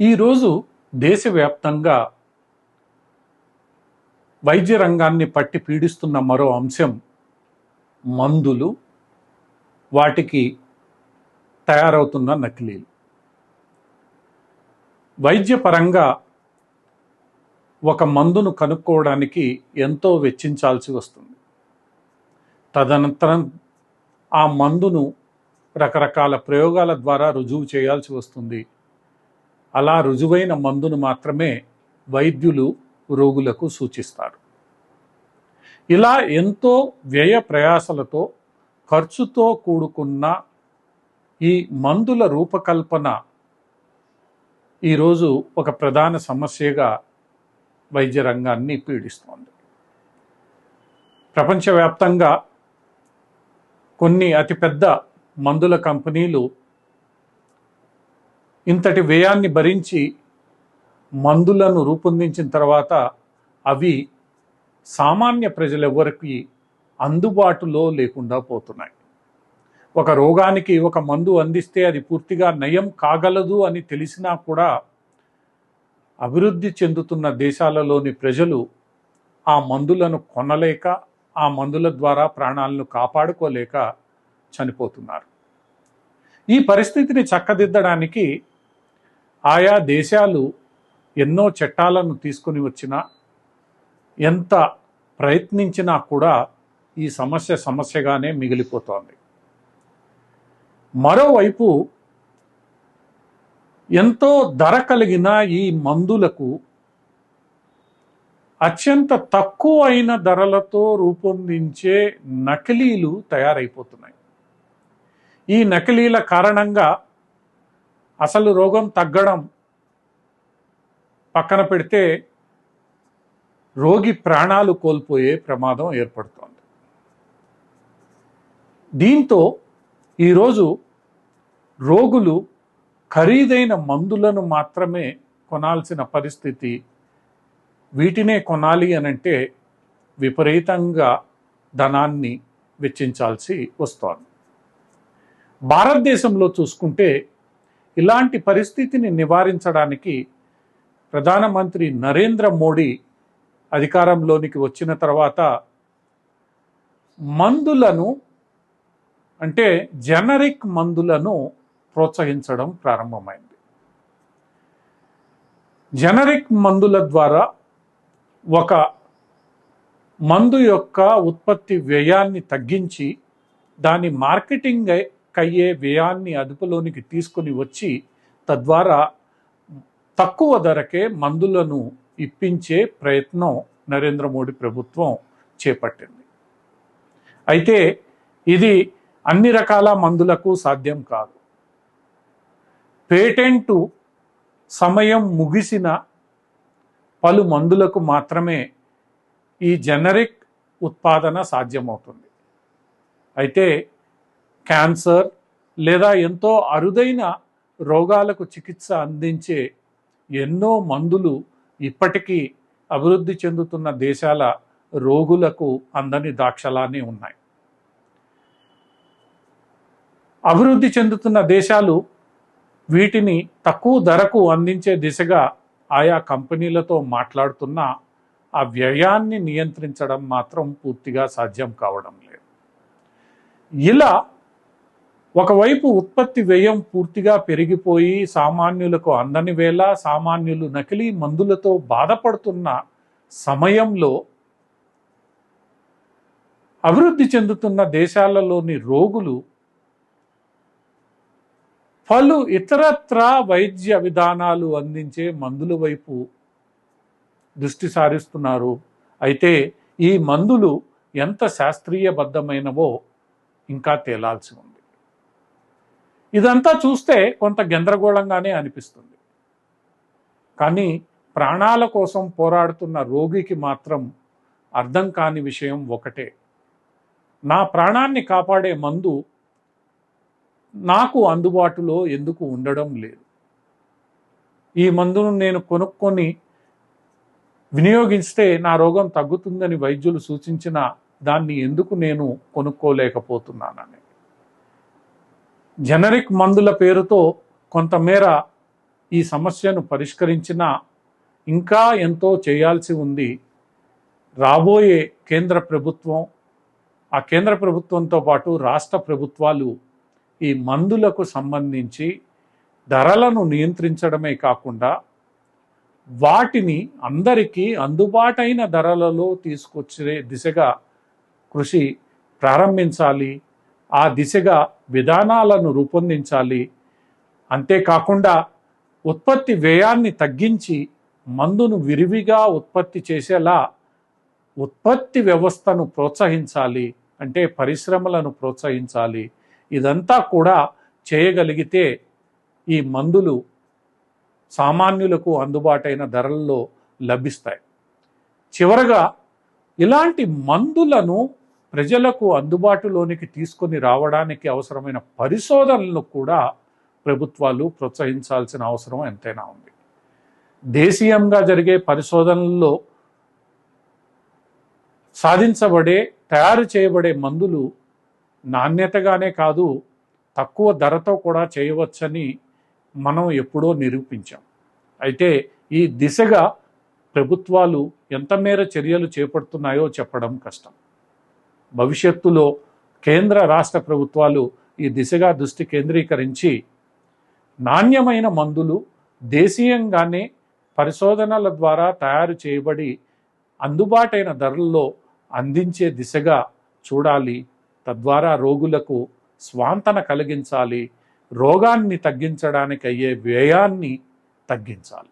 ఈరోజు దేశవ్యాప్తంగా వైద్య రంగాన్ని పట్టి పీడిస్తున్న మరో అంశం మందులు వాటికి తయారవుతున్న నకిలీలు. వైద్యపరంగా ఒక మందును కనుక్కోవడానికి ఎంతో వెచ్చించాల్సి వస్తుంది. తదనంతరం ఆ మందును రకరకాల ప్రయోగాల ద్వారా రుజువు చేయాల్సి వస్తుంది. అలా రుజువైన మందును మాత్రమే వైద్యులు రోగులకు సూచిస్తారు. ఇలా ఎంతో వ్యయ ప్రయాసలతో ఖర్చుతో కూడుకున్న ఈ మందుల రూపకల్పన ఈరోజు ఒక ప్రధాన సమస్యగా వైద్య రంగాన్ని పీడిస్తోంది. ప్రపంచవ్యాప్తంగా కొన్ని అతిపెద్ద మందుల కంపెనీలు ఇంతటి వ్యయాన్ని భరించి మందులను రూపొందించిన తర్వాత అవి సామాన్య ప్రజలెవ్వరికి అందుబాటులో లేకుండా పోతున్నాయి. ఒక రోగానికి ఒక మందు అందిస్తే అది పూర్తిగా నయం కాగలదు అని తెలిసినా కూడా అభివృద్ధి చెందుతున్న దేశాలలోని ప్రజలు ఆ మందులను కొనలేక ఆ మందుల ద్వారా ప్రాణాలను కాపాడుకోలేక చనిపోతున్నారు. ఈ పరిస్థితిని చక్కదిద్దడానికి ఆయా దేశాలు ఎన్నో చట్టాలను తీసుకుని వచ్చినా ఎంత ప్రయత్నించినా కూడా ఈ సమస్య సమస్యగానే మిగిలిపోతోంది. మరోవైపు ఎంతో ధర కలిగిన ఈ మందులకు అత్యంత తక్కువ అయిన ధరలతో రూపొందించే నకిలీలు తయారైపోతున్నాయి. ఈ నకిలీల కారణంగా అసలు రోగం తగ్గడం పక్కన పెడితే రోగి ప్రాణాలు కోల్పోయే ప్రమాదం ఏర్పడుతోంది. దీంతో ఈరోజు రోగులు ఖరీదైన మందులను మాత్రమే కొనాల్సిన పరిస్థితి వీటినే కొనాలి అనంటే విపరీతంగా ధనాన్ని వెచ్చించాల్సి వస్తోంది. భారతదేశంలో చూసుకుంటే ఇలాంటి పరిస్థితిని నివారించడానికి ప్రధానమంత్రి నరేంద్ర మోడీ అధికారంలోనికి వచ్చిన తర్వాత మందులను అంటే జనరిక్ మందులను ప్రోత్సహించడం ప్రారంభమైంది. జనరిక్ మందుల ద్వారా ఒక మందు యొక్క ఉత్పత్తి వ్యయాన్ని తగ్గించి దాని మార్కెటింగ్ కయ్యే వ్యయాన్ని అదుపులోనికి తీసుకుని వచ్చి తద్వారా తక్కువ ధరకే మందులను ఇప్పించే ప్రయత్నం నరేంద్ర మోడీ ప్రభుత్వం చేపట్టింది. అయితే ఇది అన్ని రకాల మందులకు సాధ్యం కాదు. పేటెంటు సమయం ముగిసిన పలు మందులకు మాత్రమే ఈ జనరిక్ ఉత్పాదన సాధ్యమవుతుంది. అయితే క్యాన్సర్ లేదా ఎంతో అరుదైన రోగాలకు చికిత్స అందించే ఎన్నో మందులు ఇప్పటికీ అభివృద్ధి చెందుతున్న దేశాల రోగులకు అందని దాక్షలానే ఉన్నాయి. అభివృద్ధి చెందుతున్న దేశాలు వీటిని తక్కువ ధరకు అందించే దిశగా ఆయా కంపెనీలతో మాట్లాడుతున్న ఆ వ్యయాన్ని నియంత్రించడం మాత్రం పూర్తిగా సాధ్యం కావడం లేదు. ఇలా ఒకవైపు ఉత్పత్తి వ్యయం పూర్తిగా పెరిగిపోయి సామాన్యులకు అందని వేళ సామాన్యులు నకిలీ మందులతో బాధపడుతున్న సమయంలో అభివృద్ధి చెందుతున్న దేశాలలోని రోగులు పలు ఇతరత్రా వైద్య విధానాలు అందించే మందుల వైపు దృష్టి సారిస్తున్నారు. అయితే ఈ మందులు ఎంత శాస్త్రీయబద్ధమైనవో ఇంకా తేలాల్సి ఉంది. ఇదంతా చూస్తే కొంత గందరగోళంగానే అనిపిస్తుంది. కానీ ప్రాణాల కోసం పోరాడుతున్న రోగికి మాత్రం అర్థం కాని విషయం ఒకటే. నా ప్రాణాన్ని కాపాడే మందు నాకు అందుబాటులో ఎందుకు ఉండడం లేదు. ఈ మందును నేను కొనుక్కొని వినియోగిస్తే నా రోగం తగ్గుతుందని వైద్యులు సూచించిన దాన్ని ఎందుకు నేను కొనుక్కోలేకపోతున్నానని. జనరిక్ మందుల పేరుతో కొంతమేర ఈ సమస్యను పరిష్కరించినా ఇంకా ఎంతో చేయాల్సి ఉంది. రాబోయే కేంద్ర ప్రభుత్వం ఆ కేంద్ర ప్రభుత్వంతో పాటు రాష్ట్ర ప్రభుత్వాలు ఈ మందులకు సంబంధించి ధరలను నియంత్రించడమే కాకుండా వాటిని అందరికీ అందుబాటైన ధరలలో తీసుకొచ్చే దిశగా కృషి ప్రారంభించాలి. ఆ దిశగా విధానాలను రూపొందించాలి. అంతేకాకుండా ఉత్పత్తి వ్యయాన్ని తగ్గించి మందును విరివిగా ఉత్పత్తి చేసేలా ఉత్పత్తి వ్యవస్థను ప్రోత్సహించాలి. అంటే పరిశ్రమలను ప్రోత్సహించాలి. ఇదంతా కూడా చేయగలిగితే ఈ మందులు సామాన్యులకు అందుబాటైన ధరల్లో లభిస్తాయి. చివరగా ఇలాంటి మందులను ప్రజలకు అందుబాటులోనికి తీసుకొని రావడానికి అవసరమైన పరిశోధనలను కూడా ప్రభుత్వాలు ప్రోత్సహించాల్సిన అవసరం ఎంతైనా ఉంది. దేశీయంగా జరిగే పరిశోధనల్లో సాధించబడే తయారు చేయబడే మందులు నాణ్యతగానే కాదు తక్కువ ధరతో కూడా చేయవచ్చని మనం ఎప్పుడో నిరూపించాం. అయితే ఈ దిశగా ప్రభుత్వాలు ఎంత మేర చర్యలు చేపడుతున్నాయో చెప్పడం కష్టం. భవిష్యత్తులో కేంద్ర రాష్ట్ర ప్రభుత్వాలు ఈ దిశగా దృష్టి కేంద్రీకరించి నాణ్యమైన మందులు దేశీయంగానే పరిశోధనల ద్వారా తయారు చేయబడి అందుబాటైన ధరల్లో అందించే దిశగా చూడాలి. తద్వారా రోగులకు స్వాంతన కలిగించాలి. రోగాన్ని తగ్గించడానికి అయ్యే వ్యయాన్ని తగ్గించాలి.